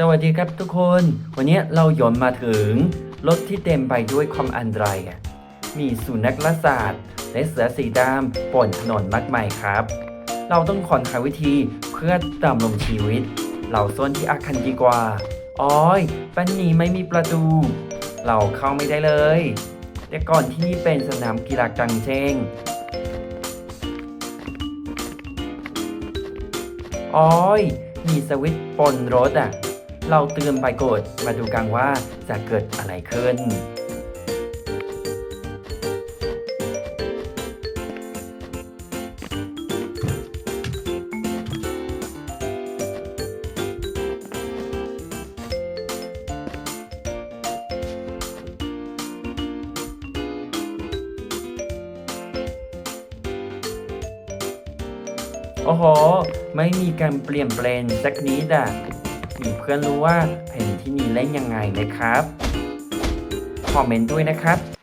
สวัสดีครับทุกคน วันนี้เราย้อนมาถึงรถที่เต็มไปด้วยความอันตรายมีสุนัขละศาสตร์และเสือสีดำป่นถนนมากมายครับ เราต้องขอนหาวิธีเพื่อดำรงชีวิต เราซ่อนที่อาคารดีกว่า อ้อยปันนี้ไม่มีประตู เราเข้าไม่ได้เลย แต่ก่อนที่นี่เป็นสนามกีฬากลางแจ้งอ้อย มีสวิตช์ปนรถอะ เราเตือนไปกดมาดูกันว่าจะเกิดอะไรขึ้น โอ้โห ไม่มีการเปลี่ยนแปลงสักนิดอะ มีเพื่อนรู้ว่าแผ่นที่นี่เล่นยังไงนะครับ คอมเมนต์ด้วยนะครับ